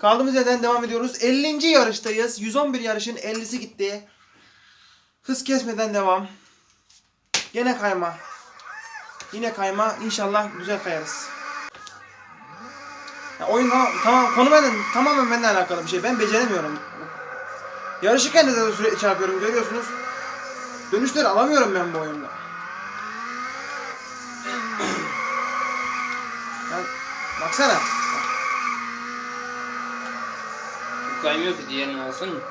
Kaldığımız yerden devam ediyoruz. 50. yarıştayız. 111 yarışın 50'si gitti. Hız kesmeden devam. Gene kayma. Yine kayma. İnşallah güzel kayarız. Ya oyun tamam, tamam konu benden tamamen benimle alakalı bir şey. Ben beceremiyorum. Yarışırken de zaten sürekli çarpıyorum görüyorsunuz. Dönüşleri alamıyorum ben bu oyunda. Ya, baksana. Bu kaymıyor ki diğerini alsın.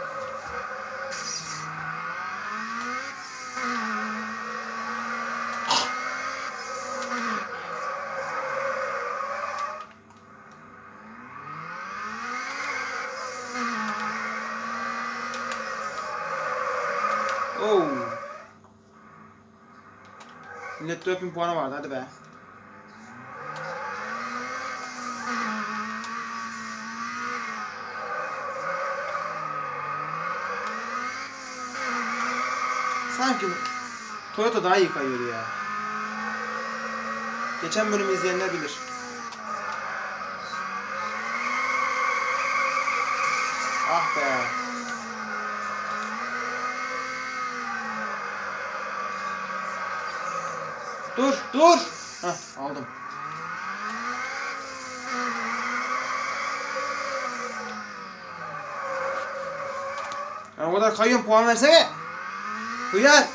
Oo. Millet 4000 puanı vardı hadi be. Sanki Toyota daha iyi kayıyordu ya. Geçen bölümü izleyenler bilir. Ah be. Dur, dur. Heh, aldım. Ya o kadar kayıyorum puan versene. Hıyar.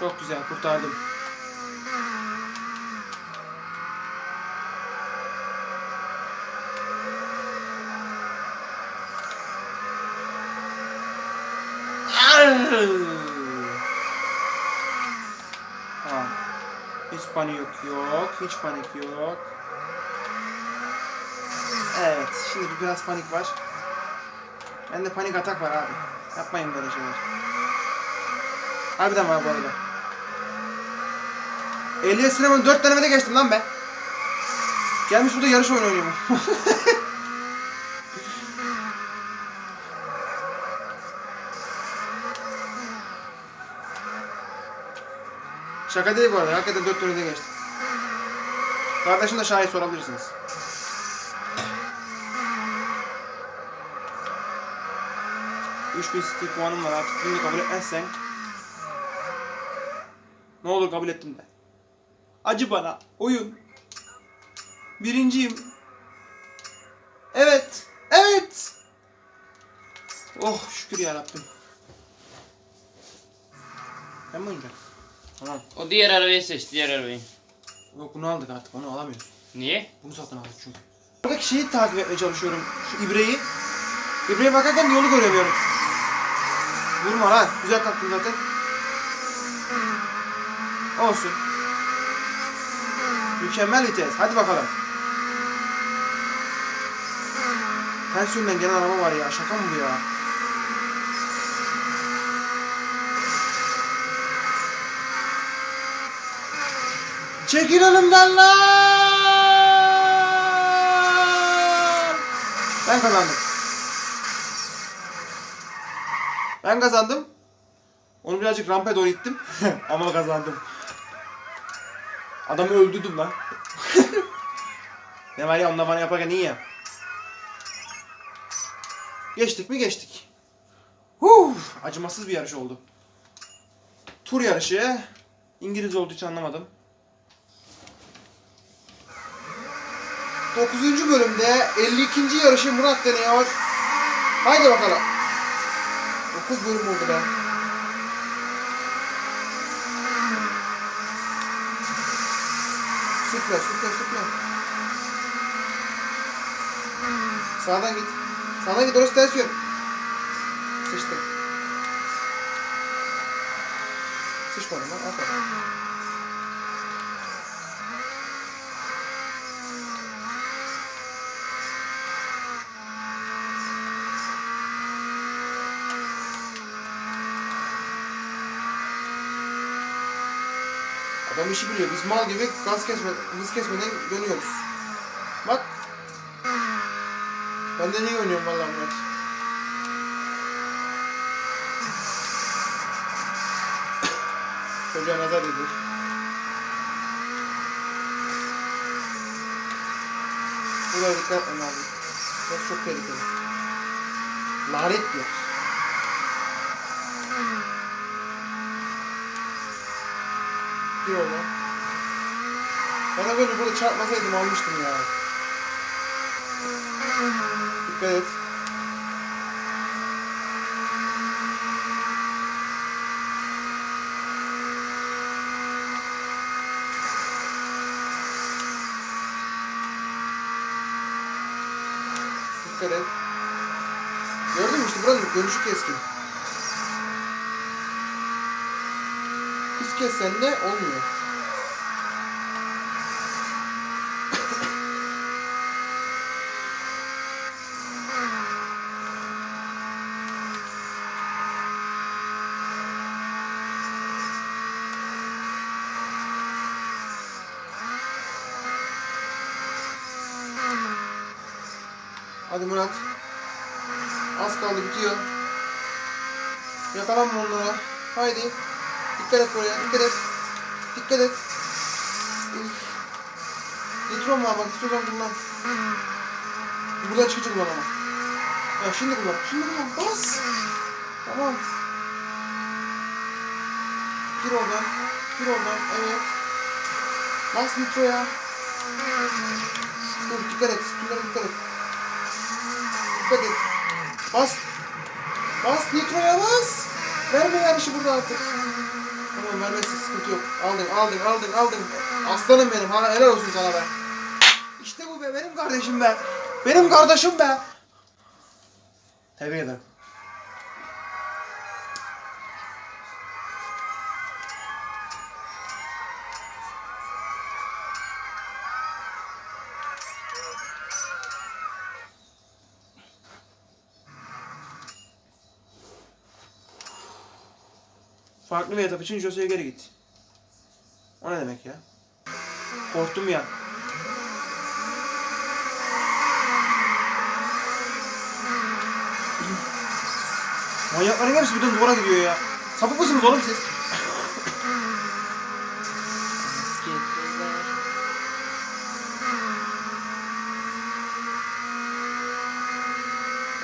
Çok güzel kurtardım. Tamam. Hiç panik yok, yok. Hiç panik yok. Evet, şimdi biraz panik var. Bende panik atak var abi. Yapmayın böyle şeyler. Harbiden var bu arada. Ehliyet sınavını 4 denemede geçtim lan ben. Gelmiş burada yarış oyunu oynuyorum. Şaka değil bu arada. Hakikaten 4 denemede geçtim. Kardeşim de şahit sorabilirsiniz. Üç bin stil puanım var artık. Bunu kabul etmezsen ne olur kabul ettim de. Acı bana. Oyun. Birinciyim. Evet. Evet. Oh şükür ya Rabbim. Ben mi oynayacağım? Tamam. O diğer arabayı seç, diğer arabayı. Yok bunu aldık artık. Onu alamıyoruz. Niye? Bunu satın aldık çünkü. Buradaki şeyi takip etmeye çalışıyorum. Şu ibreyi. İbreye bakarken yolu göremiyorum. Vurma lan. Güzel taktın zaten. Olsun. Mükemmel vites. Hadi bakalım. Ters yönden gelen araba var ya. Şaka mı bu ya? Çekil önümden lan! Ben kazandım. Ben kazandım. Onu birazcık rampaya doğru ittim. Ama kazandım. Adamı öldürdüm lan. ne var ya onlar bana yaparken iyi ya. Geçtik mi geçtik. Huh, acımasız bir yarış oldu. Tur yarışı. İngiliz olduğu için anlamadım. 9. bölümde 52. yarışı Murat deniyor. Haydi bakalım. 9 bölüm oldu be. Süple, süple, süple. Sağdan git. Sağdan git, orası ters yön. Sıçtık. Sıçmadım lan, aferin. Adam işi biliyor. Biz mal gibi gaz kesme, hız kesmeden dönüyoruz. Bak. Ben de iyi oynuyorum vallahi Murat. Çocuğa nazar ediyor. Buraya dikkat etmem lazım. Çok tehlikeli. Lanet bir. Oradan. Bana böyle burada çarpmasaydım almıştım ya. Dikkat et. Dikkat et. Gördün mü işte buranın görüşü keskin. Biz kessen de olmuyor. Hadi Murat. Az kaldı bitiyor. Yakalanma onlara. Haydi. Dikkat et buraya. Dikkat et. Dikkat et. Nitron var bak. İstiyorsan kullan. Buradan çıkacak kullan ama. Ya şimdi kullan. Şimdi kullan. Bas. Tamam. Gir oradan. Gir oradan. Evet. Bas nitroya. Dur dikkat et. Sütunlara dikkat et. Dikkat et. Bas. Bas nitroya bas. Verme yarışı burada artık. Tamam vermezsin sıkıntı yok. Aldın aldın aldın aldın. Aslanım benim. Ha, helal olsun sana be. İşte bu be benim kardeşim be. Benim kardeşim be. Tebrik ederim. Farklı bir etap için Jose'ye geri git. O ne demek ya? Korktum ya. Manyakların hepsi birden duvara gidiyor ya. Sapık mısınız oğlum siz?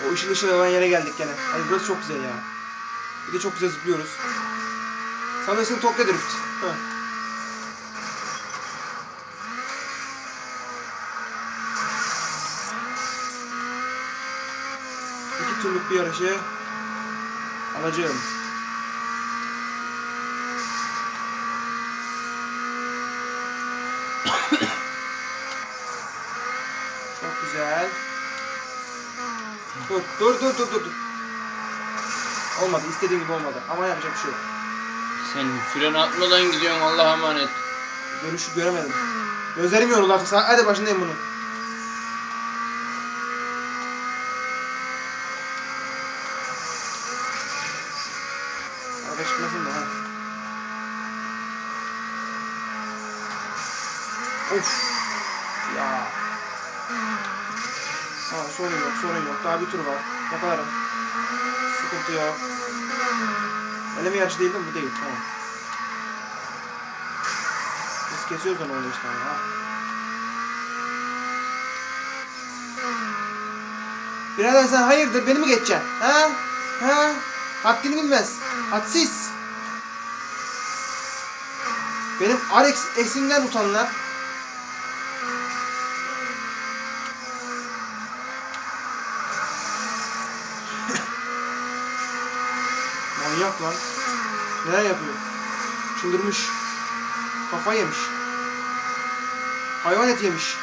O ışıl ışıl olan yere geldik gene. Hani burası çok güzel ya. Bir de çok güzel zıplıyoruz. Sanırsın Tokyo Drift. Heh. İki turluk bir yarışı alacağım. Çok güzel. Dur, dur, dur, dur. dur. Olmadı, istediğim gibi olmadı. Ama yapacak bir şey yok. Sen fren atmadan gidiyorsun Allah'a emanet. Görüşü göremedim. Gözlerim yoruldu artık. Hadi başındayım bunun. Araba çıkmasın da ha. Of. Ya. Ha, sorun yok, sorun yok. Daha bir tur var. Yakalarım. Sıkıntı yok. Eleme yarışı değil mi? Bu değil. Tamam. Biz kesiyoruz onu 15 tane ha. Birader sen hayırdır beni mi geçeceksin? Ha? Ha? Haddini bilmez. Hadsiz. Benim Alex eksimden utanlar. Manyak lan. Neler yapıyor? Çıldırmış. Kafa yemiş. Hayvan eti yemiş.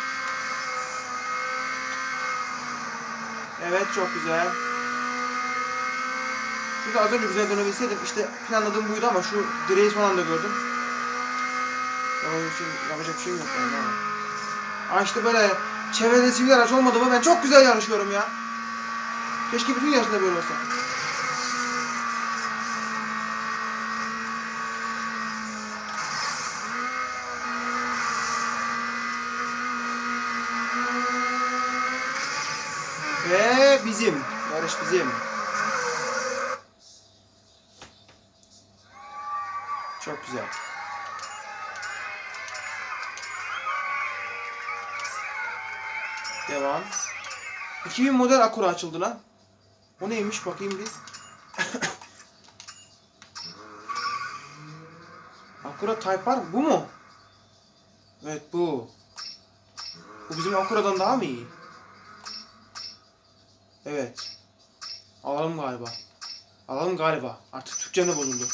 Evet çok güzel. Şurada az önce güzel dönebilseydim işte planladığım buydu ama şu direği son anda gördüm. Yapacak şey, yapacak bir şeyim yok yani. Aa işte böyle çevrede sivil araç olmadı mı ben çok güzel yarışıyorum ya. Keşke bütün yarışlarda böyle olsa. Ve bizim. Yarış bizim. Çok güzel. Devam. 2000 model Acura açıldı lan. O neymiş bakayım bir. Acura Type R bu mu? Evet bu. Bu bizim Acura'dan daha mı iyi? Evet. Alalım galiba. Alalım galiba. Artık Türkçem de bozuldu.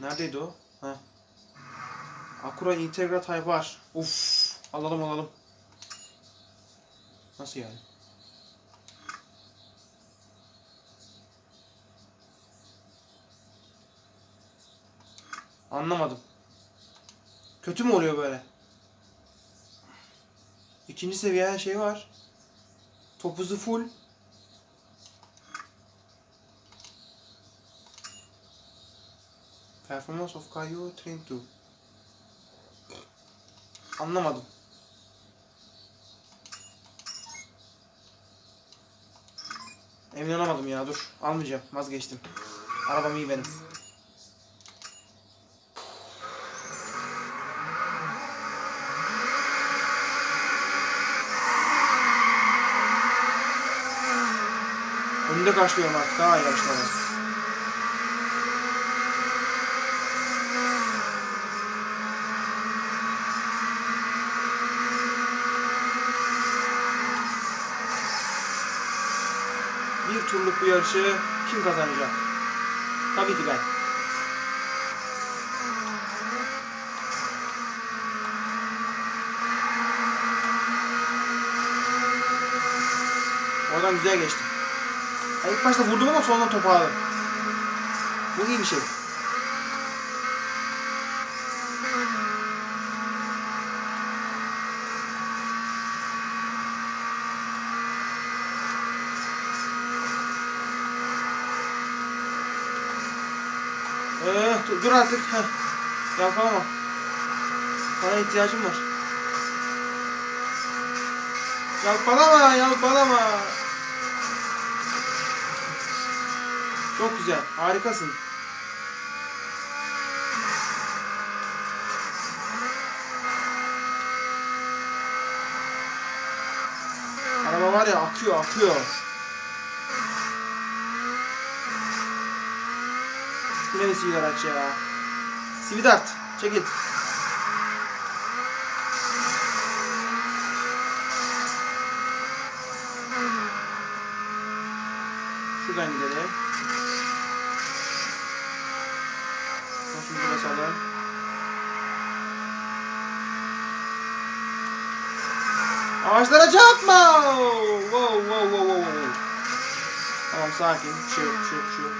Neredeydi o? Ha. Acura Integra var. Uf. Alalım alalım. Nasıl yani? Anlamadım. Kötü mü oluyor böyle? İkinci seviye her şey var. Topuzu full. Performance of Kayo Train 2. Anlamadım. Emin olamadım ya dur. Almayacağım. Vazgeçtim. Arabam iyi benim. Önünde karşılıyorum artık ha yarışlara. Bir turluk bu yarışı kim kazanacak? Tabii ki ben. Oradan güzel geçtim. Ya ilk başta vurdum ama sonradan topu. Bu iyi bir şey. Ee, dur, artık. Heh. Yalpalama. Sana ihtiyacım var. Yalpalama, yalpalama. Çok güzel. Harikasın. Araba var ya akıyor akıyor. Sivil araç ya. Sividart çekil. Ağaçlara çarpma! Wow, wow, wow, wow. Tamam sakin. Bir şey yok.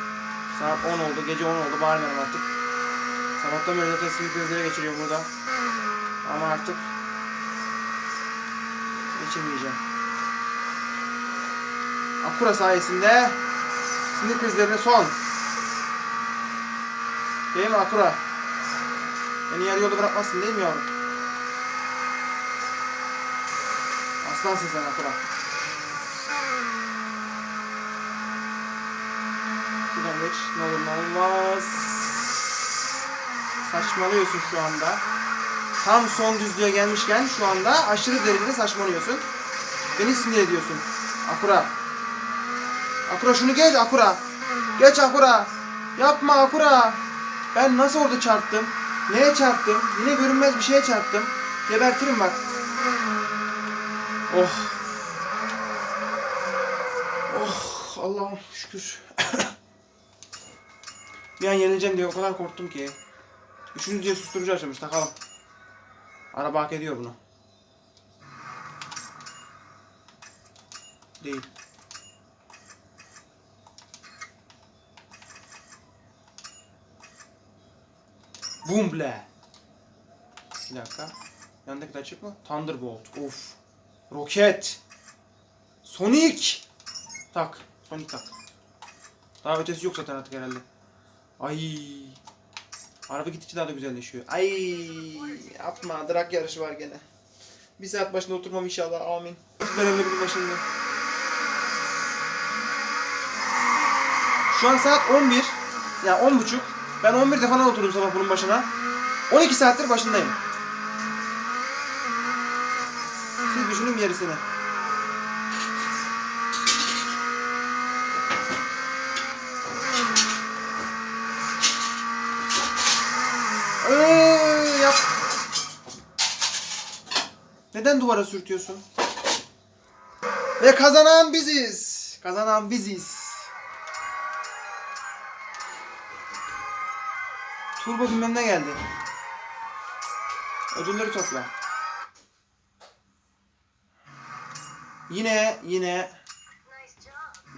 Saat 10 oldu, gece 10 oldu. Bağırmayalım artık. Sabahtan beri zaten sinir krizleri geçiriyor burada. Ama artık geçirmeyeceğim. Akura sayesinde sinir krizlerine son. Değil mi Akura? Beni yarı yolda bırakmazsın değil mi yavrum? Aslansın sen Akura. Şuradan geç. Ne olur ne olmaz. Saçmalıyorsun şu anda. Tam son düzlüğe gelmişken şu anda aşırı derecede saçmalıyorsun. Beni sinir ediyorsun. Akura. Akura şunu geç Akura. Geç Akura. Yapma Akura. Ben nasıl orada çarptım? Neye çarptım? Yine görünmez bir şeye çarptım. Gebertirim bak. Oh. Oh Allah'ım şükür. bir an yenileceğim diye o kadar korktum ki. Üçüncü diye susturucu açılmış takalım. Araba hak ediyor bunu. Değil. Boomble. Bir dakika. Yanındaki de açık mı? Thunderbolt. Of. Roket. Sonic. Tak. Sonic tak. Daha ötesi yok zaten artık herhalde. Ay. Araba gittikçe daha da güzelleşiyor. Ay. Yapma. Drag yarışı var gene. Bir saat başında oturmam inşallah. Amin. Önemli bir başında. Şu an saat 11. Yani 10 buçuk. Ben 11'de falan oturdum sabah bunun başına. 12 saattir başındayım. Ee, yap. Neden duvara sürtüyorsun? Ve kazanan biziz. Kazanan biziz. Turbo bilmem ne geldi. Ödülleri topla. Yine yine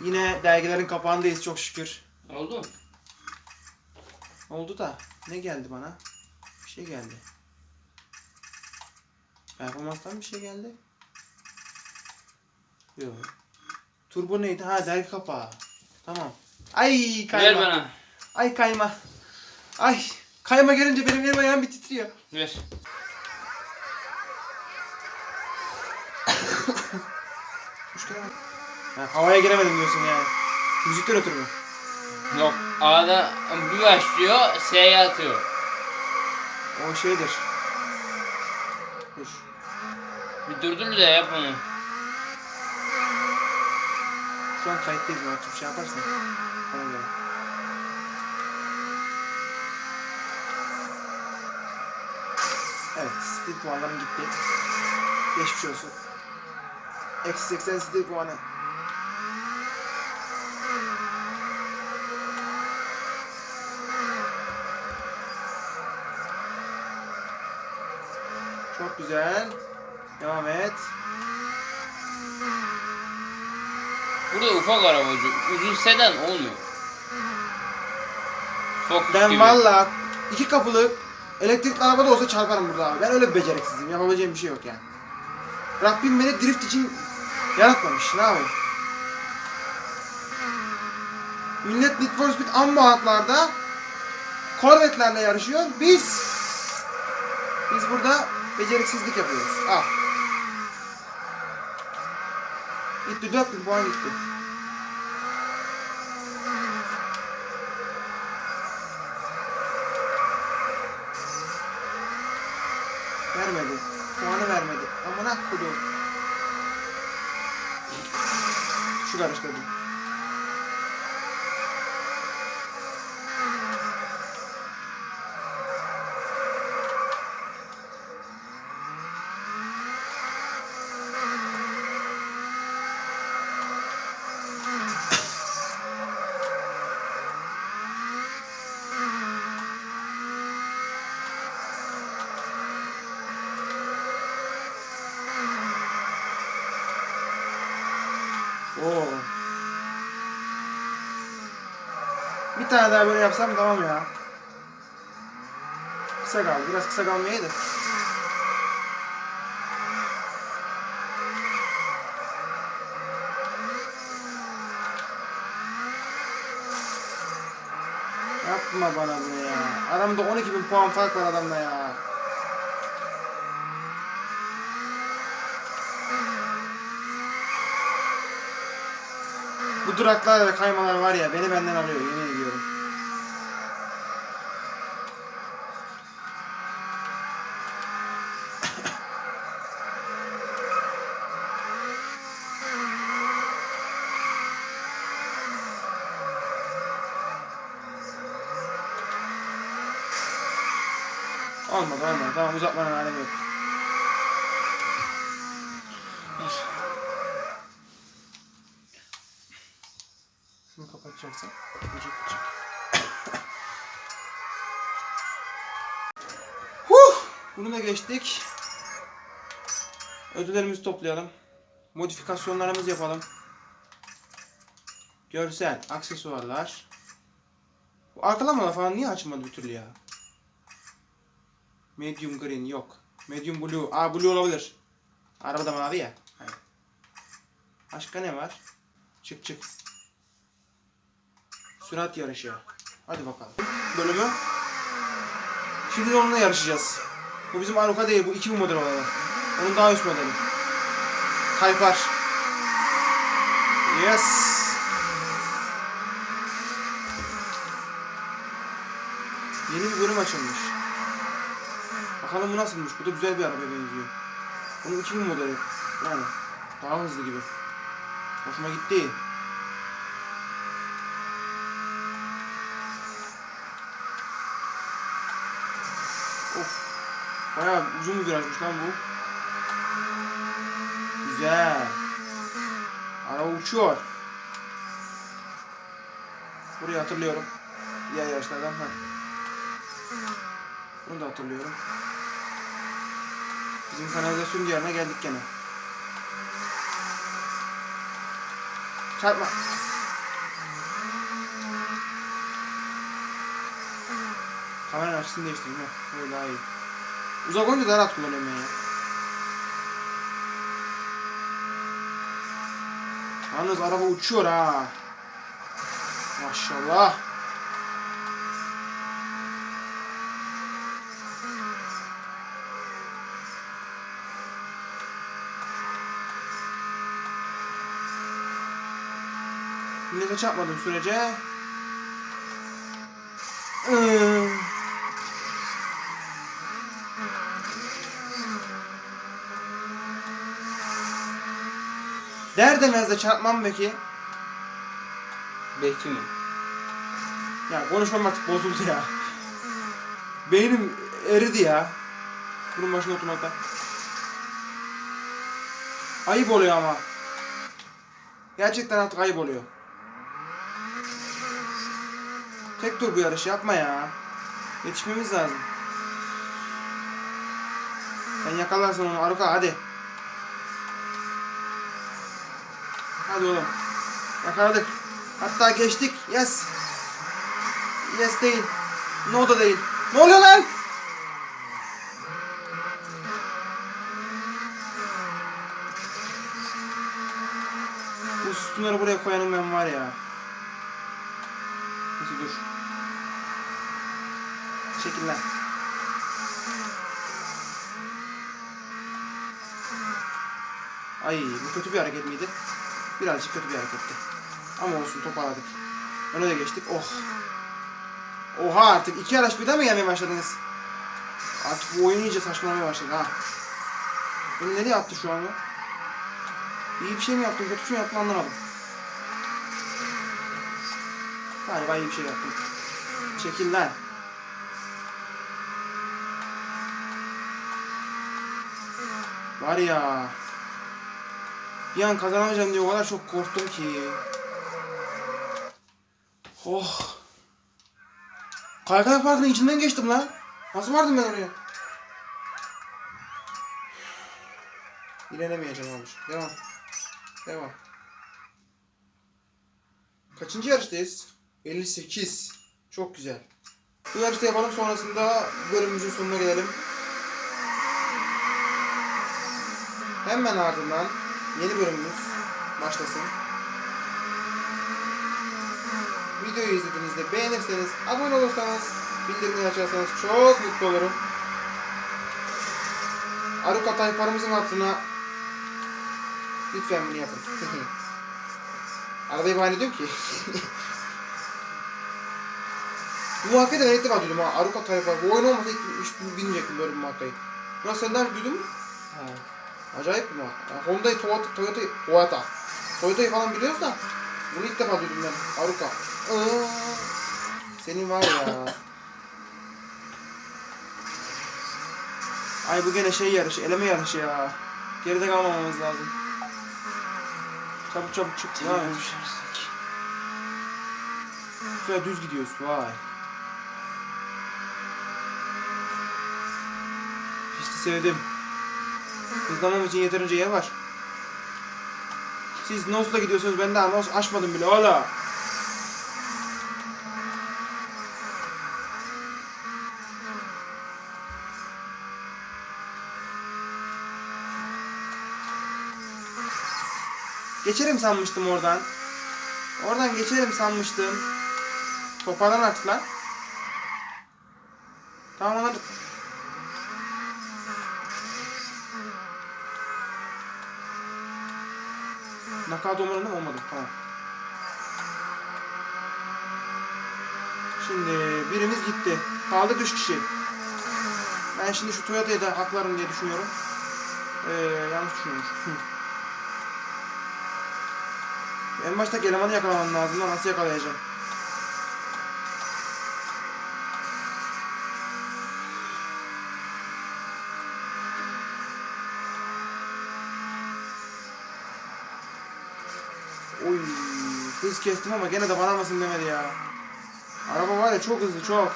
yine dergilerin kapağındayız çok şükür. Oldu? Oldu da ne geldi bana? Bir şey geldi. Performanstan bir şey geldi. Yok. Turbo neydi? Ha dergi kapağı. Tamam. Ay kayma. Ver bana. Ay kayma. Ay kayma gelince benim elim ayağım bir titriyor. Ver. Ha, havaya giremedim diyorsun yani. Müzikten ötürü mü? Yok. A'da bir başlıyor, S'ye atıyor. O şeydir. Dur. Bir durdur da yap onu. Şu an kayıttayız? Artık bir şey yaparsan. Ona göre. Evet, stil puanlarım gitti. Geçmiş olsun. Eksi 80 stil puanı. Çok güzel. Devam et. Burada ufak arabacı. Uzun sedan olmuyor. Focus Ben gibi. valla iki kapılı elektrikli araba da olsa çarparım burada abi. Ben öyle bir beceriksizim. Yapabileceğim bir şey yok yani. Rabbim beni drift için yaratmamış. Ne yapayım? Millet Need for Speed amma hatlarda Corvette'lerle yarışıyor. Biz biz burada beceriksizlik yapıyoruz. Al. Gitti 4000 puan gitti. Vermedi. Puanı vermedi. Amına kodum. Şu karıştırdım. Bir tane daha böyle yapsam tamam ya. Kısa kaldı. Biraz kısa kalmayaydı. Yapma bana bunu ya. Aramda 12 bin puan fark var adamla ya. Duraklar ve kaymalar var ya beni benden alıyor yemin ediyorum. Olmadı olmadı tamam uzatmanın alemi yok. Kapatacaksın. Gıcık gıcık. huh! Bunu da geçtik. Ödüllerimizi toplayalım. Modifikasyonlarımızı yapalım. Görsel, aksesuarlar. Bu arkalamalar falan niye açılmadı bir türlü ya? Medium green yok. Medium blue. Aa blue olabilir. Arabada mavi ya. Başka ne var? Çık çık. Sürat yarışı. Hadi bakalım. Bölümü. Şimdi de onunla yarışacağız. Bu bizim Aruka değil. Bu 2000 model olanı. Onun daha üst modeli. Taypar. Yes. Yeni bir bölüm açılmış. Bakalım bu nasılmış. Bu da güzel bir araba benziyor. Bunun 2000 modeli. Yani daha hızlı gibi. Hoşuma gitti. Bayağı uzun bir virajmış lan bu. Güzel. Araba uçuyor. Burayı hatırlıyorum. Diğer yarışlardan. Ha. Bunu da hatırlıyorum. Bizim kanalizasyon yerine geldik gene. Çarpma. Kameranın açısını değiştireyim. Böyle daha iyi. Uzak olunca daha rahat kullanıyorum ben ya. Yalnız araba uçuyor ha. Maşallah. Millete çarpmadığım sürece Der demez de çarpmam peki. Belki mi? Ya konuşmam artık bozuldu ya. Beynim eridi ya. Bunun başına oturmaktan. Ayıp oluyor ama. Gerçekten artık ayıp oluyor. Tek tur bu yarış yapma ya. Yetişmemiz lazım. Sen yakalarsın onu Aruka hadi. Hadi oğlum. Yakaladık. Hatta geçtik. Yes. Yes değil. No da değil. Ne oluyor lan? Bu sütunları buraya koyanım ben var ya. Neyse dur. Çekil lan. Ay bu kötü bir hareket miydi? Birazcık kötü bir hareketti. Ama olsun toparladık. Öne de geçtik. Oh. Oha artık iki araç birden mi gelmeye başladınız? Artık bu oyun iyice saçmalamaya başladı ha. Beni nereye attı şu an ya? İyi bir şey mi yaptım, kötü bir şey mi yaptım anlamadım. Galiba iyi bir şey yaptım. Çekil lan. Var ya. Bir an kazanamayacağım diye o kadar çok korktum ki. Oh. Kaykay Parkı'nın içinden geçtim lan. Nasıl vardım ben oraya? İlenemeyeceğim abi. Devam. Devam. Kaçıncı yarıştayız? 58. Çok güzel. Bu yarışta yapalım sonrasında bölümümüzün sonuna gelelim. Hemen ardından yeni bölümümüz başlasın. Videoyu izlediğinizde beğenirseniz, abone olursanız, bildirimleri açarsanız çok mutlu olurum. Aruka tayfarımızın hatırına lütfen bunu yapın. Arada bahane ediyorum ki. bu ben ilk defa duydum ha. Aruka tayfar. Bu oyun olmasa hiç, hiç bilmeyecektim böyle bir markayı. Ulan sen daha duydun mu? Ha. Acayip bir marka. Yani Honda'yı, Toyota, Toyota, Toyota. Toyota'yı falan biliyoruz da bunu ilk defa duydum ben. Aruka. Aa, senin var ya. Ay bu gene şey yarışı, eleme yarışı ya. Geride kalmamamız lazım. Çabuk çabuk çık. Görüşürüz. Güzel düz gidiyoruz. Vay. Pisti sevdim. Hızlamam için yeterince yer var. Siz Nos'la gidiyorsunuz. Ben daha Nos açmadım bile. Ola. Geçerim sanmıştım oradan. Oradan geçerim sanmıştım. Toparlan artık lan. Tamam anladık. Knockout olmadı mı? Olmadı. Tamam. Şimdi birimiz gitti. Kaldık 3 kişi. Ben şimdi şu Toyota'yı da haklarım diye düşünüyorum. Ee, yanlış düşünüyorum. En başta elemanı yakalamam lazım da nasıl yakalayacağım? Hız kestim ama gene de bana mısın demedi ya. Araba var ya çok hızlı çok.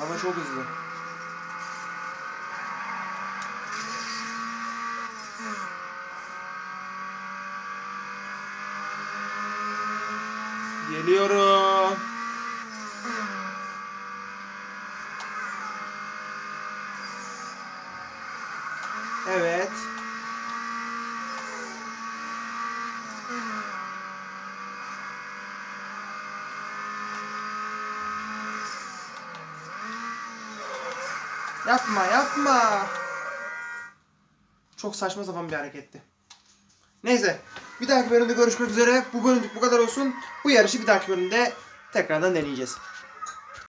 Araba çok hızlı. Geliyorum. Evet. Yapma yapma. Çok saçma sapan bir hareketti. Neyse. Bir dahaki bölümde görüşmek üzere. Bu bölümlük bu kadar olsun. Bu yarışı bir dahaki bölümde tekrardan deneyeceğiz.